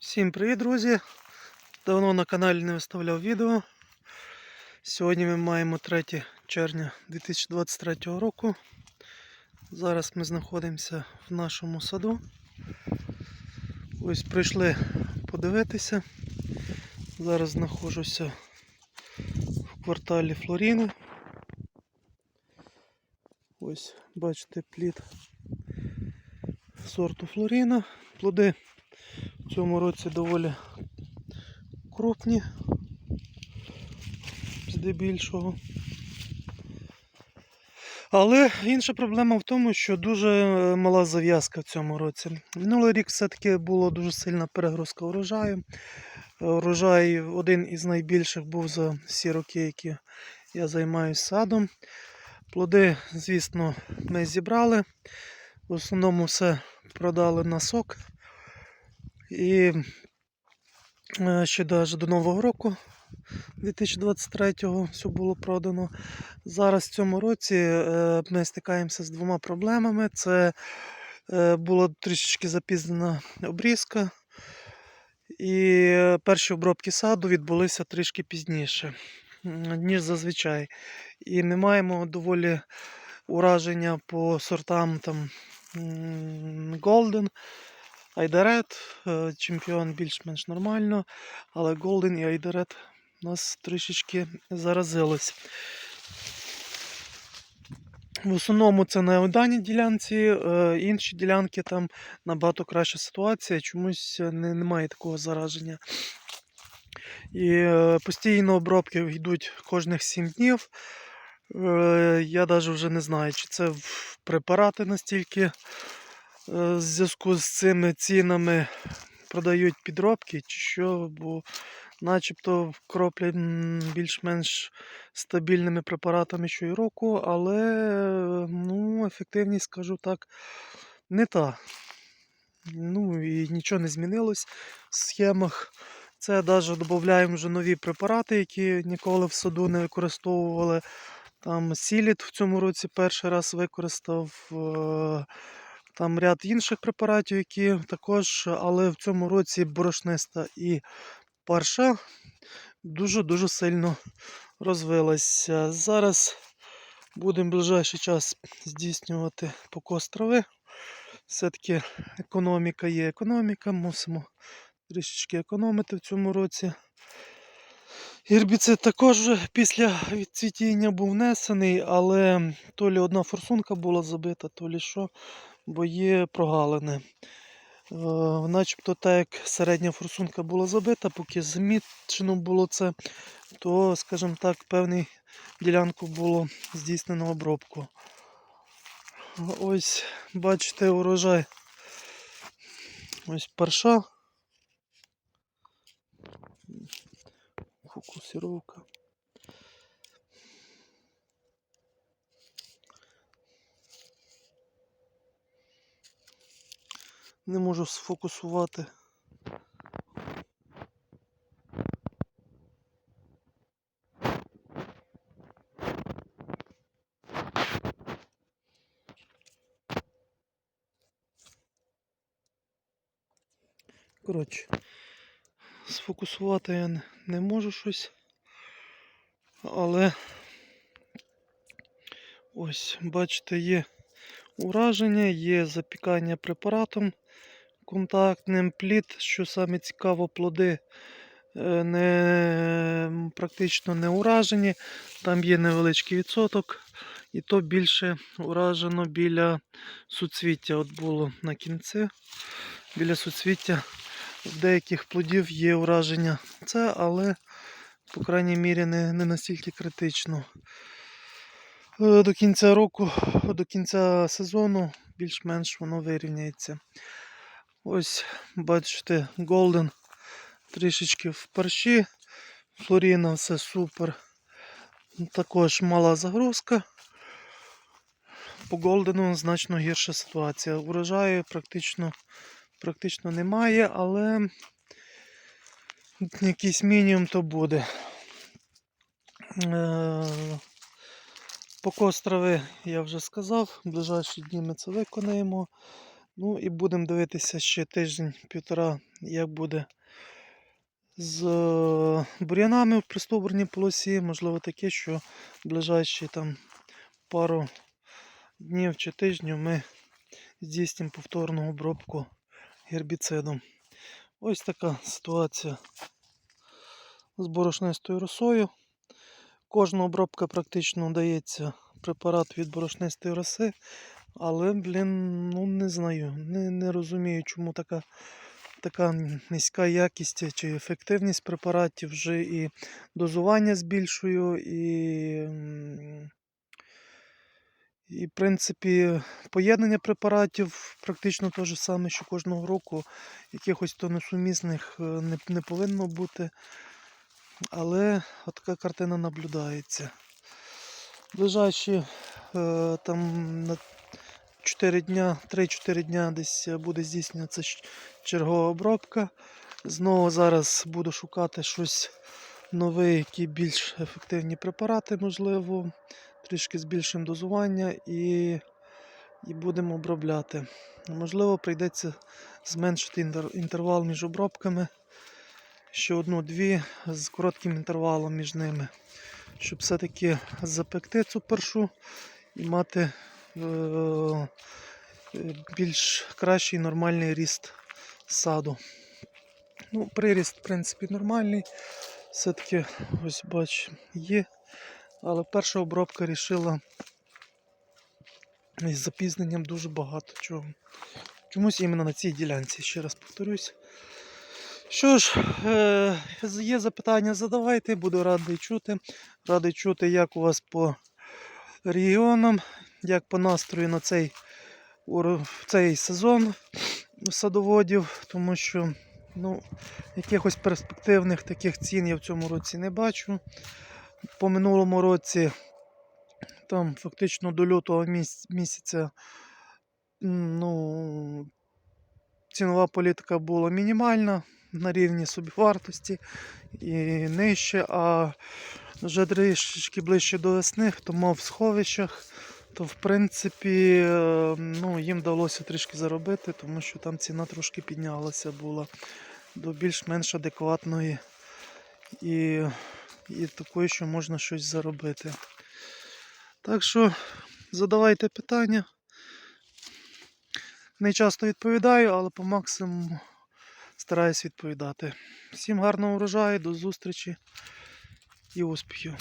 Всім привіт, друзі! Давно на каналі не виставляв відео. Сьогодні ми маємо 3 червня 2023 року. Зараз ми знаходимося в нашому саду. Ось прийшли подивитися. Зараз знаходжуся в кварталі Флоріни. Ось бачите плід сорту Флоріна. Плоди в цьому році доволі крупні, здебільшого. Але інша проблема в тому, що дуже е, мала зав'язка в цьому році. Минулий рік все-таки була дуже сильна перегрузка урожаю. Урожай один із найбільших був за всі роки, які я займаюся садом. Плоди, звісно, ми зібрали. В основному все продали на сок. І е, ще навіть до Нового року 2023-го все було продано. Зараз в цьому році е, ми стикаємося з двома проблемами. Це е, була трішечки запізнена обрізка. І перші обробки саду відбулися трішки пізніше, ніж зазвичай. І ми маємо доволі ураження по сортам там Golden, Айдарет, е, чемпіон більш-менш нормально, але Golden і Айдарет нас трішечки заразились. В основному це на даній ділянці, е, інші ділянки там набагато краща ситуація, чомусь е, не, немає такого зараження. І постійно обробки йдуть кожних 7 днів. Я навіть вже не знаю, чи це препарати настільки в зв'язку з цими цінами продають підробки, чи що, бо начебто кроплять більш-менш стабільними препаратами щороку, але ну, ефективність, скажу так, не та. Ну і нічого не змінилось в схемах. Це навіть додаємо вже нові препарати, які ніколи в саду не використовували. Там Сіліт в цьому році перший раз використав. Там ряд інших препаратів, які також, але в цьому році борошниста і парша дуже-дуже сильно розвилася. Зараз будемо в ближайший час здійснювати покос трави. Все-таки економіка є економіка, мусимо трішечки економити в цьому році. Гербіцид також вже після відцвітіння був внесений, але то лі одна форсунка була забита, то лі що, бо є прогалини. Е, начебто так як середня форсунка була забита, поки замічено було це, то, скажімо так, певний ділянку було здійснено обробку. Ось, бачите, урожай. Ось парша. Фокусировка. Не можу сфокусувати. Коротше, сфокусувати я не- можу щось. Але ось, бачите, є ураження, є запікання препаратом контактним плід, що саме цікаво, плоди е, не, практично не уражені. Там є невеличкий відсоток, і то більше уражено біля суцвіття. От було на кінці. Біля суцвіття в деяких плодів є ураження. Це, але, по крайній мірі, не, не настільки критично. Е, До кінця року, до кінця сезону більш-менш воно вирівняється. Ось, бачите, Golden трішечки в парші. Флоріна все супер. Також мала загрузка. По Голдену значно гірша ситуація. Урожаю практично, практично немає, але якийсь мінімум то буде. Е, Покос трави я вже сказав, в ближайші дні ми це виконаємо. Ну і будемо дивитися ще тиждень-півтора, як буде з е, бур'янами в пристовбурній полосі. Можливо, таке, що ближайші там пару днів чи тижнів ми здійснимо повторну обробку гербіцидом. Ось така ситуація з борошнистою росою. Кожна обробка практично дається препарат від борошнистої роси, але, блін, ну не знаю, не, не розумію, чому така, така низька якість чи ефективність препаратів вже і дозування збільшую, і, і в принципі, поєднання препаратів практично те ж саме, що кожного року. Якихось то несумісних е, не, не повинно бути. Але така картина наблюдається. Ближайші е, там на 4 дня, 3-4 дня десь буде здійснюватися чергова обробка. Знову зараз буду шукати щось нове, які більш ефективні препарати, можливо, трішки збільшимо дозування і, і будемо обробляти. Можливо, прийдеться зменшити інтервал між обробками ще одну-дві з коротким інтервалом між ними, щоб все-таки запекти цю першу і мати е, е, більш кращий нормальний ріст саду. Ну, приріст, в принципі, нормальний. Все-таки, ось бач, є. Але перша обробка рішила із запізненням дуже багато чого. Чомусь іменно на цій ділянці, ще раз повторюсь. Що ж, е, є запитання, задавайте, буду радий чути. Радий чути, як у вас по регіонам, як по настрою на цей, цей сезон садоводів, тому що ну, якихось перспективних таких цін я в цьому році не бачу. По минулому році, там фактично до лютого місяця, ну, цінова політика була мінімальна на рівні собівартості і нижче, а вже трішки ближче до весни, хто мав в сховищах, то в принципі е, ну, їм вдалося трішки заробити, тому що там ціна трошки піднялася була до більш-менш адекватної. І, і такою, що можна щось заробити. Так що задавайте питання. Не часто відповідаю, але по максимуму стараюсь відповідати. Всім гарного урожаю, до зустрічі і успіхів!